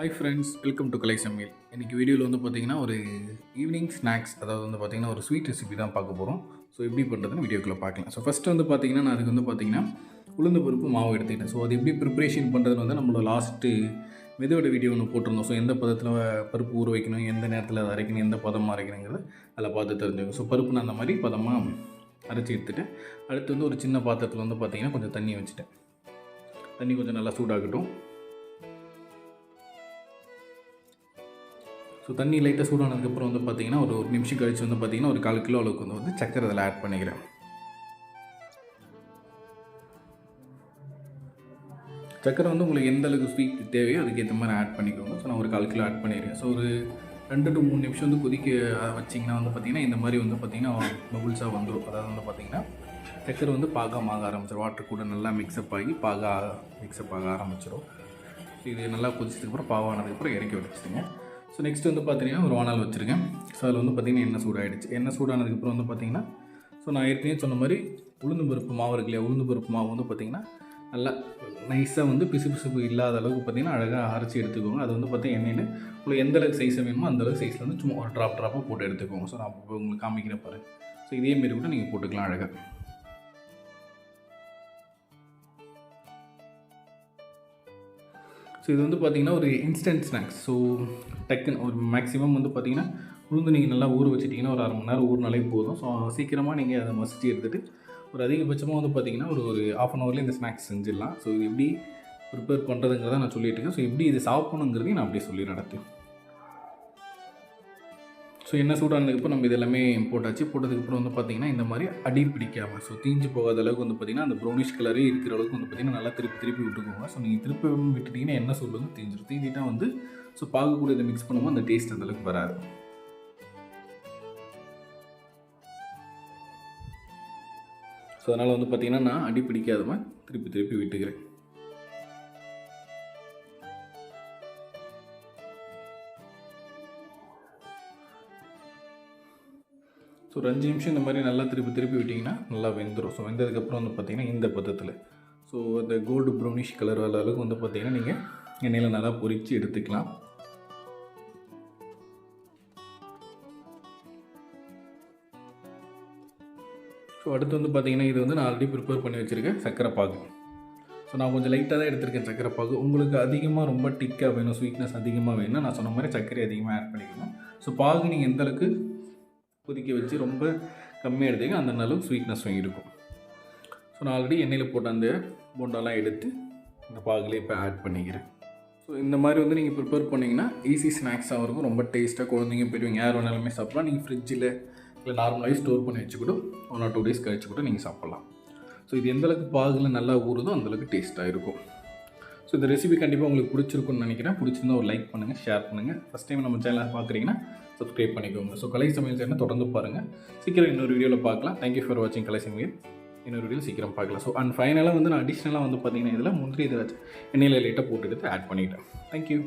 Hi friends welcome to Kalai Samayal இன்றைக்கி வீடியோவில் வந்து பார்த்தீங்கன்னா ஒரு ஈவினிங் ஸ்நாக்ஸ் அதாவது வந்து பார்த்தீங்கன்னா ஒரு ஸ்வீட் ரெசிபி தான் பார்க்க போகிறோம் ஸோ எப்படி பண்ணுறதுன்னு வீடியோக்குள்ளே பார்க்கலாம். ஸோ ஃபஸ்ட்டு வந்து பார்த்திங்கன்னா நான் அதுக்கு வந்து பார்த்தீங்கன்னா உளுந்து பருப்பு மாவு எடுத்துக்கிட்டேன். ஸோ அது எப்படி ப்ரிப்பரேஷன் பண்ணுறதுன்னு வந்து நம்மளோட லாஸ்ட்டு மெதுவோட வீடியோ ஒன்று போட்டிருந்தோம். ஸோ எந்த பதத்தில் பருப்பு ஊற வைக்கணும் எந்த நேரத்தில் அதை அரைக்கணும் எந்த பதமாக அரைக்கணுங்கிறத அதில் பார்த்து தெரிஞ்சுக்கணும் ஸோ பருப்பு நான் அந்த மாதிரி பதமாக அரைச்சி எடுத்துட்டேன். அடுத்து வந்து ஒரு சின்ன பாத்திரத்தில் வந்து பார்த்திங்கன்னா கொஞ்சம் தண்ணி வச்சுட்டேன். தண்ணி கொஞ்சம் நல்லா சூடாகட்டும். ஸோ தண்ணி லைட்டாக சூடானதுக்கப்புறம் வந்து பார்த்தீங்கன்னா ஒரு ஒரு நிமிஷம் கழிச்சு வந்து பார்த்தீங்கன்னா ஒரு கால் கிலோ அளவுக்கு வந்து வந்து சக்கரை அதில் ஆட் பண்ணிக்கிறேன். சக்கரை வந்து உங்களுக்கு எந்த அளவுக்கு ஸ்வீட் தேவையோ அதுக்கேற்ற மாதிரி ஆட் பண்ணிக்கோங்க. ஸோ நான் ஒரு கால் கிலோ ஆட் பண்ணிடுறேன் ஸோ ஒரு ரெண்டு டு மூணு நிமிஷம் வந்து கொதிக்க வச்சிங்கன்னா வந்து பார்த்திங்கன்னா இந்த மாதிரி வந்து பார்த்தீங்கன்னா பபுள்ஸாக வந்துடும் அதாவது வந்து பார்த்தீங்கன்னா சக்கரை வந்து பாகம் ஆக ஆரம்பிச்சிடும் வாட்டர் கூட நல்லா மிக்ஸ்அப் ஆகி பாக மிக்ஸ்அப் ஆக ஆரம்பிச்சிடும் இது நல்லா கொதிச்சதுக்கப்புறம் பாவானதுக்கப்புறம் இறக்கி வச்சுருங்க ஸோ நெக்ஸ்ட் வந்து பார்த்தீங்கன்னா ஒரு வானால் வச்சுருக்கேன். ஸோ அதில் வந்து பார்த்தீங்கன்னா எண்ணெய் சூடாகிடுச்சு எண்ணெய் சூடானதுக்கப்புறம் வந்து பார்த்தீங்கன்னா ஸோ நான் ஏற்கனவே சொன்ன மாதிரி உளுந்து பருப்பு மாவு இருக்கு இல்லையா? உளுந்து பருப்பு மாவு வந்து பார்த்திங்கன்னா நல்லா நைஸாக வந்து பிசு பிசுப்பு இல்லாத அளவுக்கு பார்த்தீங்கன்னா அழகாக அரைச்சி எடுத்துக்கோங்க. அது வந்து பார்த்தீங்கன்னா எண்ணெய்னு உங்களுக்கு எந்த அளவுக்கு சைஸ் வேணுமோ அந்தளவுக்கு சைஸில் வந்து சும்மா ஒரு ட்ராப் ட்ராப்பாக போட்டு எடுத்துக்கோங்க. ஸோ நான் உங்களுக்கு காமிக்கிறேன் பாரு ஸோ இதே மாரி கூட நீங்கள் போட்டுக்கலாம் அழகாக இது வந்து பார்த்தீங்கன்னா ஒரு இன்ஸ்டன்ட் ஸ்நாக்ஸ் ஸோ டக்குன்னு ஒரு மேக்ஸிமம் வந்து பார்த்தீங்கன்னா உளுந்து நீங்கள் நல்லா ஊற வச்சிட்டிங்கன்னா ஒரு அரை மணி நேரம் ஊறினாலே போதும். ஸோ சீக்கிரமாக நீங்கள் அதை மசிச்சு எடுத்துகிட்டு ஒரு அதிகபட்சமாக வந்து பார்த்தீங்கன்னா ஒரு ஒரு ஆஃப் அன் ஹவர்லேயே இந்த ஸ்நாக்ஸ் செஞ்சிடலாம். ஸோ இது எப்படி ப்ரிப்பேர் பண்ணுறதுங்கிறத நான் சொல்லிட்டு இருக்கேன். ஸோ எப்படி இது சாப்பிடணுங்கிறதையும் நான் அப்படியே சொல்லி நடத்தேன் ஸோ என்ன சூடானதுக்கப்புறம் நம்ம இது எல்லாமே போட்டாச்சு போட்டதுக்கப்புறம் வந்து பார்த்திங்கன்னா இந்த மாதிரி அடி பிடிக்காமல் ஸோ தீஞ்சு போகாத அளவுக்கு வந்து பார்த்திங்கன்னா அந்த ப்ரௌனிஷ் கலரே இருக்கிற அளவுக்கு வந்து பார்த்திங்கன்னா நல்லா திருப்பி திருப்பி விட்டுக்கோங்க. ஸோ நீங்கள் திருப்பி விட்டுட்டிங்கன்னா என்ன சொல்லுங்க தீஞ்சிடும் தீஞ்சிட்டா வந்து ஸோ பார்க்கக்கூடிய இதை மிக்ஸ் பண்ணும்போது அந்த டேஸ்ட் அந்தளவுக்கு வராது. ஸோ அதனால் வந்து பார்த்திங்கன்னா நான் அடி பிடிக்காதமா திருப்பி திருப்பி விட்டுக்கிறேன். ஸோ ஒரு அஞ்சு நிமிஷம் இந்த மாதிரி நல்லா திருப்பி திருப்பி விட்டிங்கன்னா நல்லா வெந்துடும் ஸோ வெந்ததுக்கப்புறம் வந்து பார்த்திங்கன்னா இந்த பதத்தில். ஸோ அந்த கோல்டு ப்ரௌனிஷ் கலர் வர அளவுக்கு வந்து பார்த்திங்கன்னா நீங்கள் எண்ணெயில் நல்லா பொரித்து எடுத்துக்கலாம். ஸோ அடுத்து வந்து பார்த்திங்கன்னா இது வந்து நான் ஆல்ரெடி ப்ரிப்பேர் பண்ணி வச்சுருக்கேன் சக்கரை பாகு ஸோ நான் கொஞ்சம் லைட்டாக தான் எடுத்திருக்கேன் சக்கரை பாகு உங்களுக்கு அதிகமாக ரொம்ப டிக்காக வேணும் ஸ்வீட்னஸ் அதிகமாக வேணும்னா நான் சொன்ன மாதிரி சர்க்கரை அதிகமாக ஆட் பண்ணிக்கணும். ஸோ பாகு நீங்கள் எந்தளவுக்கு கொதிக்க வச்சு ரொம்ப கம்மியாக எடுத்தீங்க அந்த அளவுக்கு ஸ்வீட்னஸ் இருக்கும். ஸோ நான் ஆல்ரெடி எண்ணெயில் போட்ட அந்த போண்டாலாம் எடுத்து இந்த பாகுலேயே இப்போ ஆட் பண்ணிக்கிறேன். ஸோ இந்த மாதிரி வந்து நீங்கள் ப்ரிப்பேர் பண்ணிங்கன்னா ஈஸி ஸ்நாக்ஸாகவும் இருக்கும் ரொம்ப டேஸ்ட்டாக குழந்தைங்க பெரியவங்க யார் வேணாலுமே சாப்பிட்லாம். நீங்கள் ஃப்ரிட்ஜில் இல்லை நார்மலாகவே ஸ்டோர் பண்ணி வச்சு கூட ஒன் ஆர் டூ டேஸ் கழிச்சு கூட நீங்கள் சாப்பிட்லாம். ஸோ இது எந்த அளவுக்கு பாகில் நல்லா ஊறுதோ அந்தளவுக்கு டேஸ்ட்டாக இருக்கும். ஸோ இந்த ரெசிபி கண்டிப்பாக உங்களுக்கு பிடிச்சிருக்குன்னு நினைக்கிறேன். பிடிச்சிருந்தா ஒரு லைக் பண்ணுங்கள் ஷேர் பண்ணுங்கள் ஃபஸ்ட் டைம் நம்ம சேனலை பார்க்குறீங்கன்னா சப்ஸ்கிரைப் பண்ணிக்கோங்க. ஸோ கலை சமையல் சேனல் தொடர்ந்து பாருங்கள் சீக்கிரம் இன்னொரு வீடியோவில் பார்க்கலாம் தேங்க்யூ ஃபார் வாட்சிங் கலை சமையல். இன்னொரு வீடியோ சீக்கிரம் பார்க்கலாம் ஸோ அண்ட் ஃபைனலாக வந்து நான் அடிஷ்னலாக வந்து பார்த்தீங்கன்னா இதில் முந்திரி இதை எண்ணெயில் லைட்டாக போட்டு எடுத்து ஆட் பண்ணிக்கிட்டேன் தேங்க்யூ